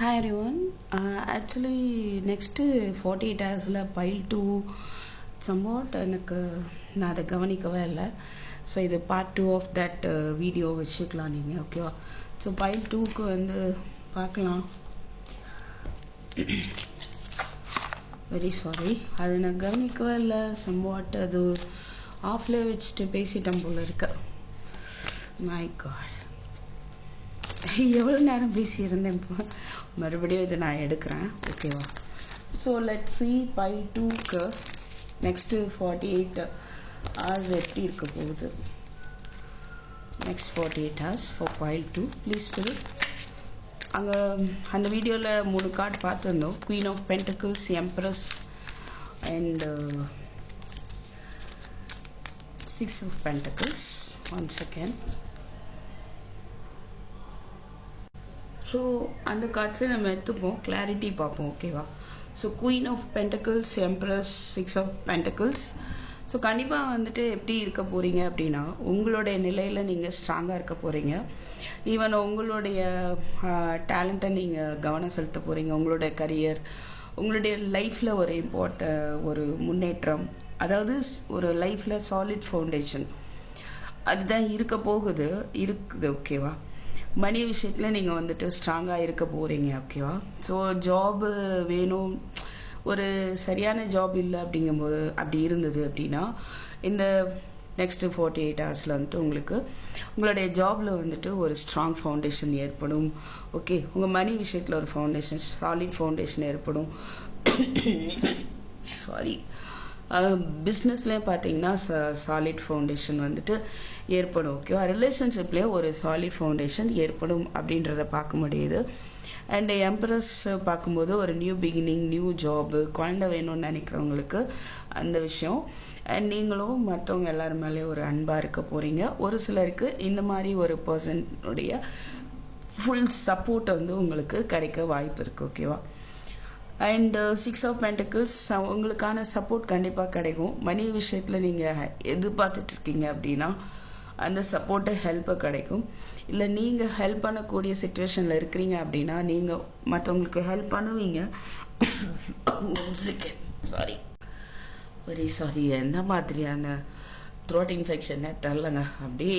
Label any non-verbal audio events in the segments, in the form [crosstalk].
Hi one actually next forty eight ஹவர்ஸில் pile two somewhat எனக்கு நான் அதை கவனிக்கவே இல்லை. ஸோ இது part two of that video வச்சுக்கலாம் நீங்கள் ஓகேவா ஸோ பைல் டூக்கு வந்து பார்க்கலாம். வெரி சாரி அது நான் கவனிக்கவே இல்லை. சம்வாட் அது ஆஃப்லேயே வச்சுட்டு பேசிட்டேன் போல இருக்க. மை காட் எவ்வளோ நேரம் பேசியிருந்தேன் இப்போ மறுபடியும் இதை நான் எடுக்கிறேன். ஓகேவா ஸோ லெட் சி பை டூக்கு நெக்ஸ்ட்டு ஃபார்ட்டி எயிட் ஹவர்ஸ் எப்படி இருக்க போகுது? Next forty eight hours for pile two please bill அங்கே அந்த வீடியோவில் மூணு கார்டு பார்த்துருந்தோம். Queen of pentacles empress and six of pentacles one second so அந்த கார்ட்ஸை நம்ம எடுத்துப்போம். கிளாரிட்டி பார்ப்போம் ஓகேவா so queen of pentacles empress six of pentacles so கண்டிப்பாக வந்துட்டு எப்படி இருக்க போகிறீங்க அப்படின்னா உங்களுடைய நிலையில் நீங்கள் ஸ்ட்ராங்காக இருக்க போகிறீங்க ஈவன் உங்களுடைய டேலண்ட்டை நீங்கள் கவனம் செலுத்த போகிறீங்க உங்களுடைய கரியர் உங்களுடைய லைஃப்பில் ஒரு இம்பார்ட்ட ஒரு முன்னேற்றம். அதாவது ஒரு லைஃப்பில் சாலிட் ஃபவுண்டேஷன் அதுதான் இருக்க போகுது இருக்குது ஓகேவா மணி விஷயத்தில் நீங்கள் வந்துட்டு ஸ்ட்ராங்காக இருக்க போகிறீங்க ஓகேவா ஸோ ஜாபு வேணும். ஒரு சரியான ஜாப் இல்லை அப்படிங்கும்போது அப்படி இருந்தது அப்படின்னா இந்த நெக்ஸ்ட்டு ஃபார்ட்டி எயிட் ஹவர்ஸில் வந்துட்டு உங்களுக்கு உங்களுடைய ஜாபில் வந்துட்டு ஒரு ஸ்ட்ராங் ஃபவுண்டேஷன் ஏற்படும். ஓகே உங்கள் மணி விஷயத்தில் ஒரு ஃபவுண்டேஷன் சாலிட் ஃபவுண்டேஷன் ஏற்படும். [coughs] சாரி பிஸ்னஸ்லேயும் பார்த்தீங்கன்னா சாலிட் ஃபவுண்டேஷன் வந்துட்டு ஏற்படும் ஓகேவா ரிலேஷன்ஷிப்லேயே ஒரு சாலிட் ஃபவுண்டேஷன் ஏற்படும் அப்படின்றத பார்க்க முடியுது. அண்ட் எம்ப்ரஸ் பார்க்கும்போது ஒரு நியூ பிகினிங் நியூ ஜாபு குழந்தை வேணும்னு நினைக்கிறவங்களுக்கு அந்த விஷயம். அண்ட் நீங்களும் மற்றவங்க எல்லாரும் மேலே ஒரு அன்பாக இருக்க போகிறீங்க ஒரு சிலருக்கு இந்த மாதிரி ஒரு பர்சனுடைய ஃபுல் சப்போர்ட் வந்து உங்களுக்கு கிடைக்க வாய்ப்பு இருக்குது ஓகேவா அண்ட் சிக்ஸ் ஆஃப் பென்டக்கிள்ஸ் உங்களுக்கான சப்போர்ட் கண்டிப்பாக கிடைக்கும். மணி விஷயத்தில் நீங்கள் எதிர்பார்த்துட்டு இருக்கீங்க அப்படின்னா அந்த சப்போர்ட்டு ஹெல்ப்பு கிடைக்கும். இல்லை நீங்கள் ஹெல்ப் பண்ணக்கூடிய சுச்சுவேஷனில் இருக்கிறீங்க அப்படின்னா நீங்கள் மற்றவங்களுக்கு ஹெல்ப் பண்ணுவீங்க. சாரி வெரி சாரி என்ன மாதிரியான த்ரோட் இன்ஃபெக்ஷனே தெரிலங்க அப்படியே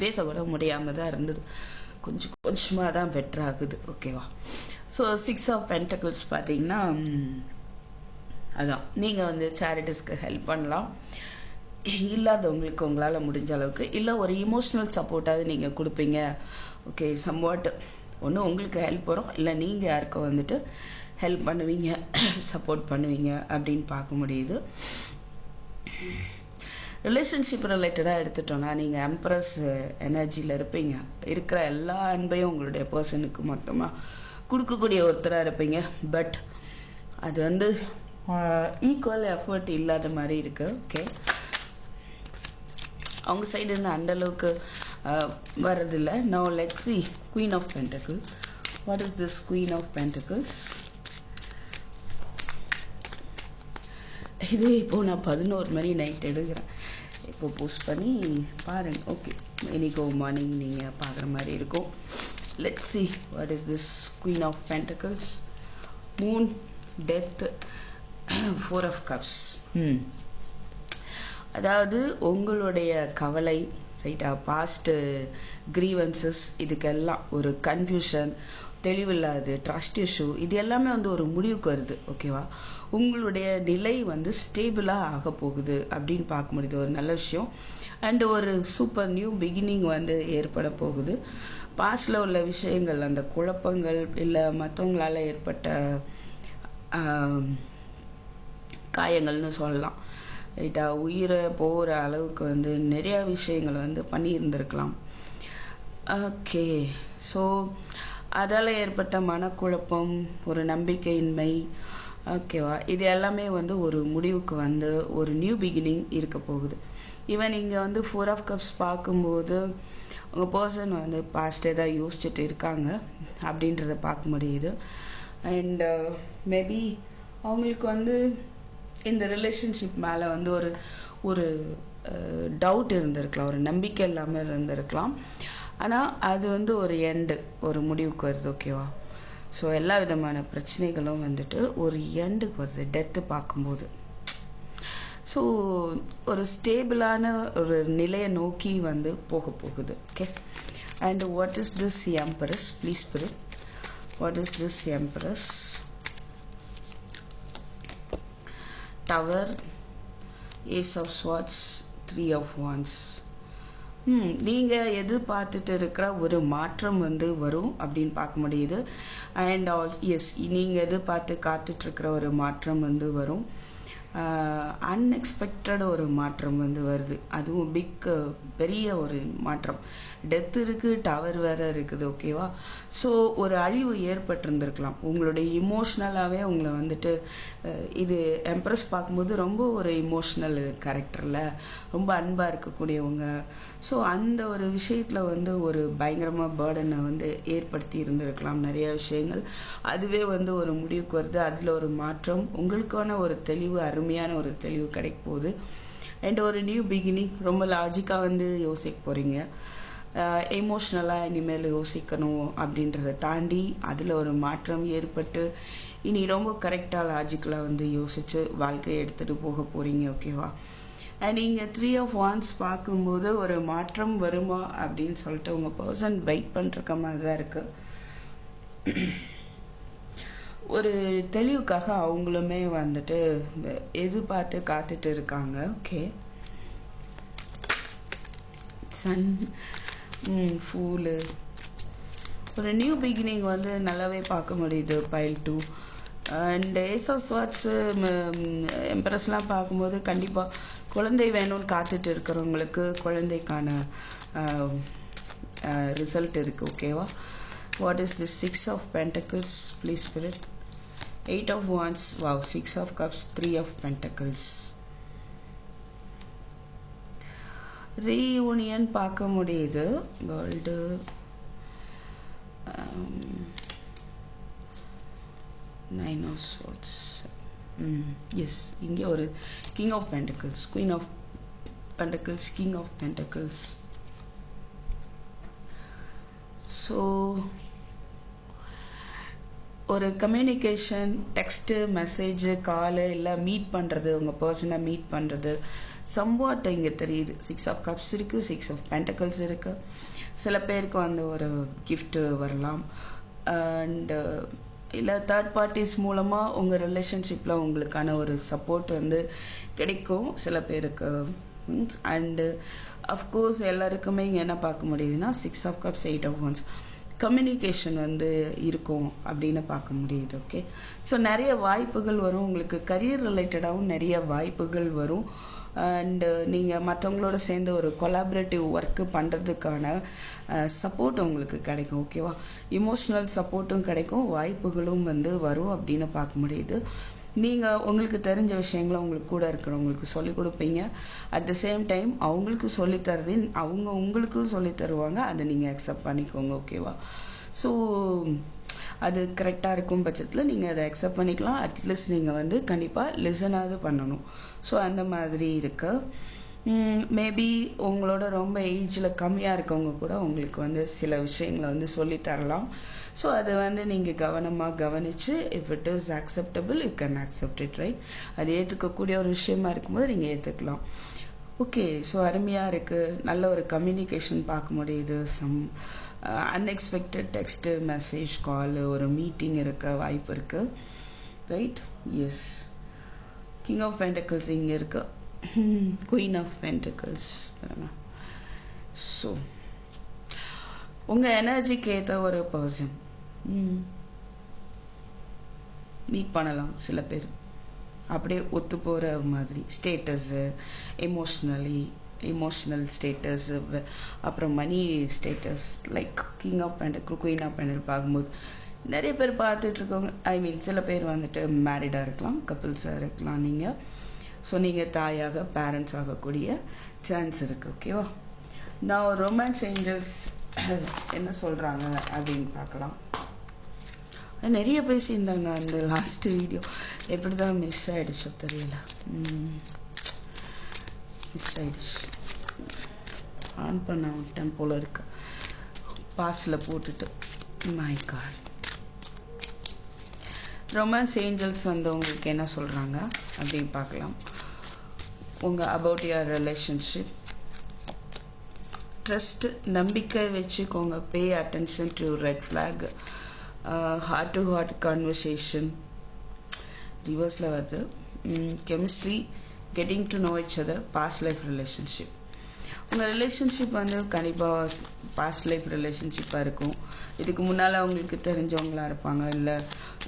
பேசக்கூட முடியாமல் தான் இருந்தது. கொஞ்சம் கொஞ்சமாக தான் பெட்டர் ஆகுது. ஓகேவா ஸோ சிக்ஸ் ஆஃப் பென்டக்கிள்ஸ் பார்த்தீங்கன்னா அதான். நீங்கள் வந்து சேரிட்டிஸ்க்கு ஹெல்ப் பண்ணலாம். இல்லாதவங்களுக்கு உங்களால் முடிஞ்ச அளவுக்கு இல்லை ஒரு இமோஷ்னல் சப்போர்ட்டாவது நீங்கள் கொடுப்பீங்க. ஓகே சம்வாட் ஒன்று உங்களுக்கு ஹெல்ப் வரும். இல்லை நீங்கள் யாருக்கும் வந்துட்டு ஹெல்ப் பண்ணுவீங்க [coughs] சப்போர்ட் பண்ணுவீங்க அப்படின்னு பார்க்க முடியுது. ரிலேஷன்ஷிப் ரிலேட்டடாக எடுத்துட்டோன்னா நீங்கள் எம்ப்ரஸ் எனர்ஜியில் இருப்பீங்க. இருக்கிற எல்லா அன்பையும் உங்களுடைய பர்சனுக்கு மொத்தமாக கொடுக்கக்கூடிய ஒருத்தராக இருப்பீங்க. பட் அது வந்து ஈக்குவல் எஃபர்ட் இல்லாத மாதிரி இருக்கு. ஓகே அவங்க சைடு இருந்து அந்தளவுக்கு no let see queen of pentacle what is this queen of pentacles இது இப்போ நான் பதினோரு மணி நைட் எடுக்கிறேன். இப்போ போஸ்ட் பண்ணி பாருங்க. ஓகே இன்னைக்கு மார்னிங் நீங்கள் பார்க்குற மாதிரி இருக்கும். Let see what is this queen of pentacles moon death four of cups அதாவது உங்களுடைய கவலை ரைட்டா பாஸ்ட்டு க்ரீவன்சஸ் இதுக்கெல்லாம் ஒரு கன்ஃபியூஷன் தெளிவில்லாது ட்ரஸ்ட் இஷ்யூ இது எல்லாமே வந்து ஒரு முடிவுக்கு வருது. ஓகேவா உங்களுடைய நிலை வந்து ஸ்டேபிளாக ஆக போகுது அப்படின்னு பார்க்க முடியுது ஒரு நல்ல விஷயம். அண்டு ஒரு சூப்பர் நியூ பிகினிங் வந்து ஏற்பட போகுது. பாஸ்டில் உள்ள விஷயங்கள் அந்த குழப்பங்கள் இல்லை மற்றவங்களால் ஏற்பட்ட காயங்கள்னு சொல்லலாம். ரைட்டா உயிரை போகிற அளவுக்கு வந்து நிறையா விஷயங்கள் வந்து பண்ணியிருந்திருக்கலாம். ஓகே. ஸோ அதால் ஏற்பட்ட மனக்குழப்பம் ஒரு நம்பிக்கையின்மை ஓகேவா இது எல்லாமே வந்து ஒரு முடிவுக்கு வந்து ஒரு நியூ பிகினிங் இருக்க போகுது. ஈவன் இங்கே வந்து ஃபோர் ஆஃப் கப்ஸ் பார்க்கும்போது உங்கள் பர்சன் வந்து பாஸ்டே தான் யோசிச்சுட்டு இருக்காங்க அப்படின்றத பார்க்க முடியுது. அண்ட் மேபி uh, அவங்களுக்கு வந்து இந்த ரிலேஷன்ஷிப் மேலே வந்து ஒரு ஒரு டவுட் இருந்திருக்கலாம். ஒரு நம்பிக்கை இல்லாமல் இருந்திருக்கலாம். ஆனால் அது வந்து ஒரு எண்டு ஒரு முடிவுக்கு வருது ஓகேவா ஸோ எல்லா விதமான பிரச்சனைகளும் வந்துட்டு ஒரு எண்டுக்கு வருது டெத்து பார்க்கும்போது. ஸோ ஒரு ஸ்டேபிளான ஒரு நிலையை நோக்கி வந்து போக போகுது okay and what is this empress please பிரிட் what is this empress tower ace of swords three of wands hmm நீங்கள் எதிர்பார்த்துட்டு இருக்கிற ஒரு மாற்றம் வந்து வரும் அப்படின்னு பார்க்க முடியுது. அண்ட் ஆல் எஸ் நீங்கள் எதிர்பார்த்து காத்துட்டு இருக்கிற ஒரு மாற்றம் வந்து வரும். Uh, அன்எக்ஸ்பெக்டட் ஒரு மாற்றம் வந்து வருது. அதுவும் பிக் பெரிய ஒரு மாற்றம். டெத் இருக்கு டவர் வேற இருக்குது ஓகேவா ஸோ ஒரு அழிவு ஏற்பட்டிருந்திருக்கலாம். உங்களுடைய இமோஷ்னலாகவே உங்களை வந்துட்டு இது எம்ப்ரெஸ் பார்க்கும்போது ரொம்ப ஒரு இமோஷ்னல் கேரக்டரில் ரொம்ப அன்பாக இருக்கக்கூடியவங்க. ஸோ அந்த ஒரு விஷயத்தில் வந்து ஒரு பயங்கரமாக பேர்டனை வந்து ஏற்படுத்தி இருந்திருக்கலாம் நிறைய விஷயங்கள். அதுவே வந்து ஒரு முடிவுக்கு வருது. அதில் ஒரு மாற்றம் உங்களுக்கான ஒரு தெளிவு அருமையான ஒரு தெளிவு கிடைக்க போகுது. அண்ட் ஒரு நியூ பிகினிங் ரொம்ப லாஜிக்காக வந்து யோசிக்க போகிறீங்க எமோஷ்னலாக இனிமேல் யோசிக்கணும் அப்படின்றத தாண்டி அதில் ஒரு மாற்றம் ஏற்பட்டு இனி ரொம்ப கரெக்டாக லாஜிக்கலாக வந்து யோசித்து வாழ்க்கையை எடுத்துகிட்டு போக போகிறீங்க ஓகேவா அண்ட் நீங்கள் த்ரீ ஆஃப் ஒன்ஸ் பார்க்கும்போது ஒரு மாற்றம் வருமா அப்படின்னு சொல்லிட்டு உங்கள் பர்சன் வெயிட் பண்ணுறக்க மாதிரி தான் இருக்குது ஒரு தெளிவுக்காக அவங்களுமே வந்துட்டு எதிர்பார்த்து காத்துட்டு இருக்காங்க ஓகே சன் ஃபூலு ஒரு நியூ பிகினிங் வந்து நல்லாவே பார்க்க முடியுது pile two and ace of swords எம்ப்ரஸ்லாம் பார்க்கும்போது கண்டிப்பாக குழந்தை வேணும்னு காத்துட்டு இருக்கிறவங்களுக்கு குழந்தைக்கான ரிசல்ட் இருக்குது ஓகேவா what is the six of pentacles please spirit eight of wands wow six of cups three of pentacles reunion பார்க்க முடியுது. World nine of swords yes இங்கே ஒரு king of pentacles queen of pentacles king of pentacles so ஒரு communication text message call இல்லை meet பண்ணுறது உங்கள் பர்சனை meet பண்ணுறது சம்வாட் இங்கே தெரியுது. சிக்ஸ் ஆஃப் கப்ஸ் இருக்குது சிக்ஸ் ஆஃப் பென்டக்கல்ஸ் இருக்குது சில பேருக்கு வந்து ஒரு கிஃப்ட்டு வரலாம். அண்டு இல்லை தேர்ட் பார்ட்டிஸ் மூலமாக உங்கள் ரிலேஷன்ஷிப்பில் உங்களுக்கான ஒரு சப்போர்ட் வந்து கிடைக்கும் சில பேருக்கு. மீன்ஸ் அண்டு அஃப்கோர்ஸ் எல்லாருக்குமே இங்கே என்ன பார்க்க முடியுதுன்னா six of cups eight of wands communication வந்து இருக்கும் அப்படின்னு பார்க்க முடியுது ஓகே ஸோ நிறைய வாய்ப்புகள் வரும். உங்களுக்கு கரியர் ரிலேட்டடாகவும் நிறைய வாய்ப்புகள் வரும். அண்டு uh, நீங்கள் மற்றவங்களோட சேர்ந்து ஒரு கொலாபரேட்டிவ் ஒர்க்கு பண்ணுறதுக்கான சப்போர்ட் உங்களுக்கு கிடைக்கும் ஓகேவா இமோஷ்னல் சப்போர்ட்டும் கிடைக்கும் வாய்ப்புகளும் வந்து வரும் அப்படின்னு பார்க்க முடியுது. நீங்கள் உங்களுக்கு தெரிஞ்ச விஷயங்களை உங்களுக்கு கூட இருக்கிறவங்களுக்கு சொல்லிக் கொடுப்பீங்க. அட் த சேம் டைம் அவங்களுக்கு சொல்லித்தரது அவங்க உங்களுக்கும் சொல்லி தருவாங்க அதை நீங்கள் அக்செப்ட் பண்ணிக்கோங்க ஓகேவா ஸோ அது கரெக்டாக இருக்கும் பட்சத்தில் நீங்கள் அதை அக்செப்ட் பண்ணிக்கலாம். அட்லீஸ்ட் நீங்கள் வந்து கண்டிப்பாக லிசனாவது பண்ணணும். ஸோ அந்த மாதிரி இருக்கு. மேபி உங்களோட ரொம்ப ஏஜில் கம்மியாக இருக்கவங்க கூட உங்களுக்கு வந்து சில விஷயங்களை வந்து சொல்லி தரலாம். ஸோ அதை வந்து நீங்கள் கவனமாக கவனித்து if it is acceptable you can accept it right அது ஏற்றுக்கக்கூடிய ஒரு விஷயமா இருக்கும்போது நீங்கள் ஏற்றுக்கலாம் ஓகே ஸோ அருமையாக இருக்குது நல்ல ஒரு கம்யூனிகேஷன் பார்க்க முடியுது. Some unexpected text message call ஒரு மீட்டிங் இருக்க வாய்ப்பு இருக்குது right yes king of pentacles இங்கே இருக்கு. குயின் ஆஃப் பென்டக்கிள்ஸ் ஸோ உங்கள் எனர்ஜிக்கு ஏற்ற ஒரு பர்சன் மீட் பண்ணலாம் சில பேர். அப்படியே ஒத்து போகிற மாதிரி. ஸ்டேட்டஸு எமோஷ்னலி எமோஷ்னல் ஸ்டேட்டஸ் அப்புறம் money status like king of pentacle queen of pentacle பார்க்கும்போது நிறைய பேர் பார்த்துட்டு இருக்கவங்க ஐ மீன் சில பேர் வந்துட்டு மேரிடாக இருக்கலாம் கப்பிள்ஸாக இருக்கலாம் நீங்கள் ஸோ நீங்கள் தாயாக பேரண்ட்ஸ் ஆகக்கூடிய சான்ஸ் இருக்குது ஓகேவா நான் ரொமான்ஸ் ஏஞ்சல்ஸ் என்ன சொல்கிறாங்க அப்படின்னு பார்க்கலாம். நிறைய பேசியிருந்தாங்க அந்த லாஸ்ட் வீடியோ எப்படி தான் மிஸ் ஆகிடுச்சோ தெரியல மிஸ் ஆயிடுச்சு ஆன் பண்ண விட்டேன் போல இருக்கு. பாஸில் போட்டுட்டு மை காட் ரொமான்ஸ் ஏஞ்சல்ஸ் வந்து உங்களுக்கு என்ன சொல்கிறாங்க அப்படின்னு பார்க்கலாம். உங்கள் அபவுட் யுவர் ரிலேஷன்ஷிப் ட்ரஸ்ட் நம்பிக்கை வச்சுக்கோங்க. Pay attention to red flag heart to heart conversation ரிவர்ஸில் வருது. Mm, chemistry getting to know each other past life relationship உங்கள் ரிலேஷன்ஷிப் வந்து கண்டிப்பாக பாஸ்ட் லைஃப் ரிலேஷன்ஷிப்பாக இருக்கும். இதுக்கு முன்னால் அவங்களுக்கு தெரிஞ்சவங்களா இருப்பாங்க இல்லை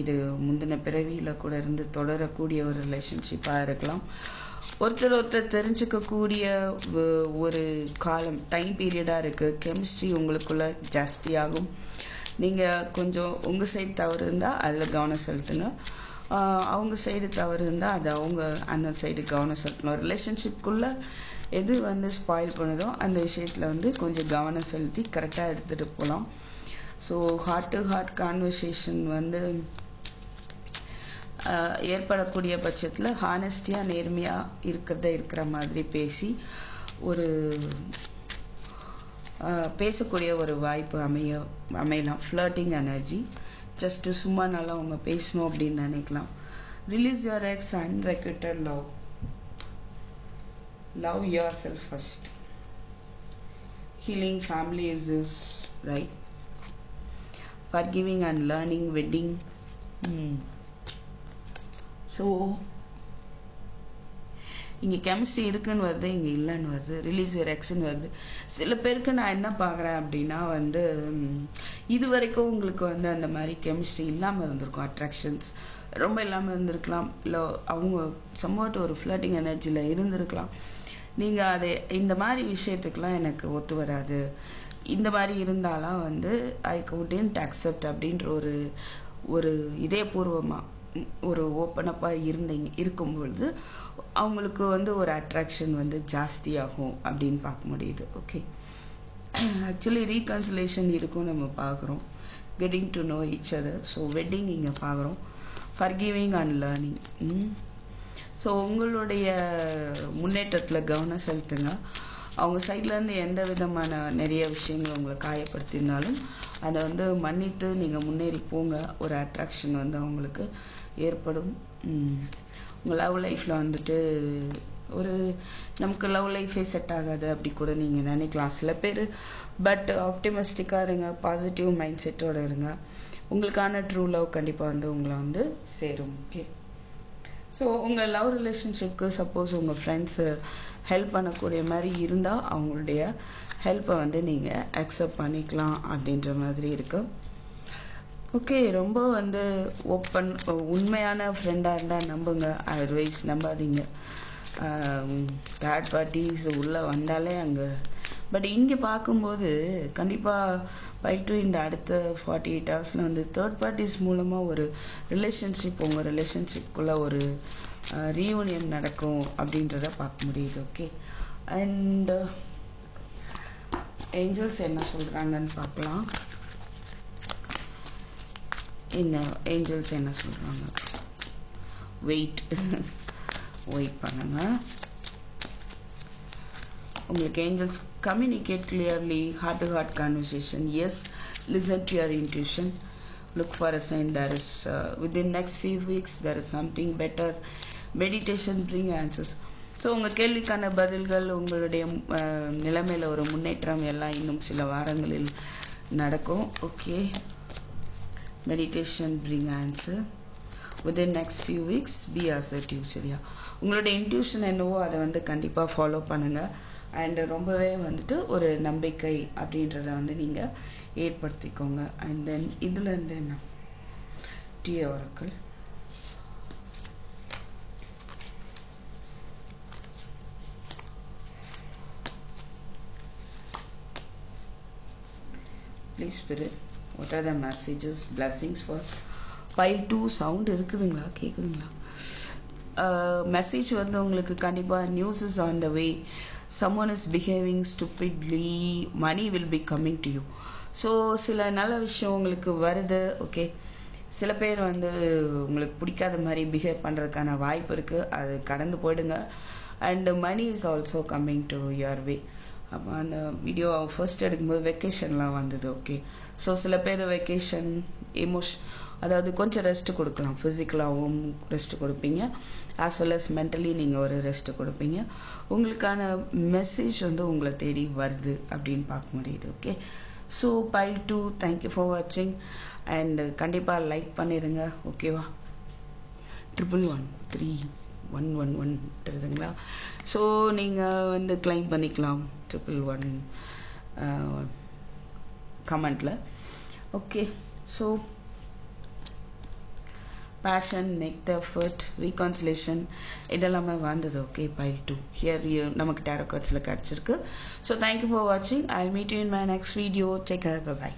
இது முந்தின பிறவியில் கூட இருந்து தொடரக்கூடிய ஒரு ரிலேஷன்ஷிப்பாக இருக்கலாம். ஒருத்தர் ஒருத்தர் தெரிஞ்சுக்கக்கூடிய ஒரு காலம் டைம் பீரியடாக இருக்குது கெமிஸ்ட்ரி உங்களுக்குள்ள ஜாஸ்தியாகும். நீங்கள் கொஞ்சம் உங்கள் சைட் தவறு இருந்தால் அதில் கவனம் செலுத்துங்க. அவங்க சைடு தவறு இருந்தால் அது அவங்க அந்த சைடு கவனம் செலுத்தணும். ரிலேஷன்ஷிப்குள்ளே எது வந்து ஸ்பாயில் பண்ணுதோ அந்த விஷயத்தில் வந்து கொஞ்சம் கவனம் செலுத்தி கரெக்டாக எடுத்துகிட்டு போகலாம் so heart to heart conversation வந்து ஏற்படக்கூடிய பட்சத்தில் ஹானஸ்டியாக நேர்மையாக இருக்கிறத இருக்கிற மாதிரி பேசி ஒரு பேசக்கூடிய ஒரு வாய்ப்பு அமைய அமையலாம். ஃப்ளர்ட்டிங் எனர்ஜி ஜஸ்ட்டு சும்மா நல்லா அவங்க பேசணும் அப்படின்னு நினைக்கலாம் release your ex unrequited love love yourself first healing family issues right forgiving and learning wedding hmm. so இங்கே கெமிஸ்ட்ரி இருக்குன்னு வருது இங்கே இல்லைன்னு வருது ரிலீஸ் யுவர் எக்ஸ்ன்னு வருது. சில பேருக்கு நான் என்ன பார்க்குறேன் அப்படின்னா வந்து இது வரைக்கும் உங்களுக்கு வந்து அந்த மாதிரி கெமிஸ்ட்ரி இல்லாமல் இருந்திருக்கும் அட்ராக்ஷன்ஸ் ரொம்ப இல்லாமல் இருந்திருக்கலாம். இல்லை அவங்க சம்வாட் ஒரு ஃப்ளட்டிங் எனர்ஜியில் இருந்திருக்கலாம். நீங்கள் அதை இந்த மாதிரி விஷயத்துக்கெலாம் எனக்கு ஒத்து வராது. இந்த மாதிரி இருந்தாலாம் வந்து ஐ கவுடன்ட் அக்செப்ட் அப்படின்ற ஒரு ஒரு இதயபூர்வமாக ஒரு ஓப்பனப்பாக இருந்தீங்க இருக்கும் பொழுது அவங்களுக்கு வந்து ஒரு அட்ராக்ஷன் வந்து ஜாஸ்தியாகும் அப்படின்னு பார்க்க முடியுது. ஓகே ஆக்சுவலி ரீகன்சிலேஷன் இருக்கும் நம்ம பார்க்குறோம். Getting to know each other so wedding இங்கே பார்க்குறோம். ஃபர்கிவிங் அண்ட் லேர்னிங் ஸோ உங்களுடைய முன்னேற்றத்தில் கவனம் செலுத்துங்க. அவங்க சைட்லேருந்து எந்த விதமான நிறைய விஷயங்கள் உங்களை காயப்படுத்தினாலும் அதை வந்து மன்னித்து நீங்கள் முன்னேறி போங்க. ஒரு அட்ராக்ஷன் வந்து அவங்களுக்கு ஏற்படும். உங்கள் லவ் லைஃப்பில் வந்துட்டு ஒரு நமக்கு லவ் லைஃபே செட் ஆகாது அப்படி கூட நீங்கள் நினைக்கலாம் சில பேர் பட் ஆப்டிமிஸ்டிக்காக இருங்க பாசிட்டிவ் மைண்ட் செட்டோடு இருங்க. உங்களுக்கான ட்ரூ லவ் கண்டிப்பாக வந்து உங்களை வந்து சேரும் ஓகே ஸோ உங்கள் லவ் ரிலேஷன்ஷிப்க்கு சப்போஸ் உங்கள் ஃப்ரெண்ட்ஸு ஹெல்ப் பண்ணக்கூடிய மாதிரி இருந்தால் அவங்களுடைய ஹெல்ப்பை வந்து நீங்கள் அக்செப்ட் பண்ணிக்கலாம் அப்படின்ற மாதிரி இருக்குது ஓகே ரொம்ப வந்து ஓப்பன் உண்மையான ஃப்ரெண்டாக இருந்தால் நம்புங்க அதர்வைஸ் நம்பாதீங்க. தேர்ட் பார்ட்டிஸ் உள்ளே வந்தாலே அங்கே பட் இங்கே பார்க்கும்போது கண்டிப்பாக பைட்டு இந்த அடுத்த ஃபார்ட்டி எயிட் ஹவர்ஸில் வந்து தேர்ட் பார்ட்டிஸ் மூலமாக ஒரு ரிலேஷன்ஷிப் உங்கள் ரிலேஷன்ஷிப்குள்ளே ஒரு ரீயூனியன் நடக்கும் அப்படின்றத பார்க்க முடியுது ஓகே அண்ட் ஏஞ்சல்ஸ் என்ன சொல்கிறாங்கன்னு பார்க்கலாம். என்ன ஏஞ்சல்ஸ் என்ன சொல்கிறாங்க வெயிட் வெயிட் பண்ணுங்க. உங்களுக்கு angels communicate clearly heart to heart conversation yes listen to your intuition look for a sign there is within next next weeks weeks is something better meditation meditation answers so உங்கள் கேள்விக்கான பதில்கள் உங்களுடைய நிலைமையில் ஒரு முன்னேற்றம் எல்லாம் இன்னும் சில வாரங்களில் நடக்கும். Okay meditation bring answer within next few weeks be assertive சரியா உங்களுடைய இன்ட்யூஷன் என்னவோ அதை வந்து கண்டிப்பாக ஃபாலோ பண்ணுங்கள் அண்ட் ரொம்பவே வந்துட்டு ஒரு நம்பிக்கை அப்படின்றத வந்து நீங்கள் ஏற்படுத்திக்கோங்க. அண்ட் தென் இதுலேருந்து என்ன? டி ஓரக்கள் please spirit what are the messages blessings for five two sound இருக்குதுங்களா? கேட்குதுங்களா மெசேஜ் uh, வந்து உங்களுக்கு கண்டிப்பாக news is on the way someone is behaving stupidly. Money will be coming to you so சில நல்ல விஷயம் உங்களுக்கு வருது ஓகே சில பேர் வந்து உங்களுக்கு பிடிக்காத மாதிரி பிஹேவ் பண்ணுறதுக்கான வாய்ப்பு இருக்குது அது கடந்து போயிடுங்க. And money is also coming to your way அப்போ அந்த வீடியோ ஃபர்ஸ்ட் எடுக்கும்போது வெக்கேஷன்லாம் வந்தது ஓகே ஸோ சில பேர் வெக்கேஷன் எமோஷ் அதாவது கொஞ்சம் ரெஸ்ட் கொடுக்கலாம். ஃபிசிக்கலாகவும் ரெஸ்ட் கொடுப்பீங்க. ஆஸ் வெல் அஸ் மென்டலி நீங்கள் ஒரு ரெஸ்ட் கொடுப்பீங்க. உங்களுக்கான மெசேஜ் வந்து உங்களை தேடி வருது அப்படின்னு பார்க்க முடியுது okay so pile two thank you for வாட்சிங் அண்ட் கண்டிப்பாக லைக் பண்ணிடுங்க ஓகேவா triple one three one one one தெரியுதுங்களா? ஸோ நீங்கள் வந்து கிளைம் பண்ணிக்கலாம். ட்ரிபிள் ஒன் கமெண்டில் okay so passion make the effort reconciliation இதெல்லாமே வந்தது ஓகே பைல் டூ ஹியர் நமக்கு டேரோ கார்ட்ஸில் கிடச்சிருக்கு. ஸோ தேங்க்யூ ஃபார் வாட்சிங் I meet you in my next video check bye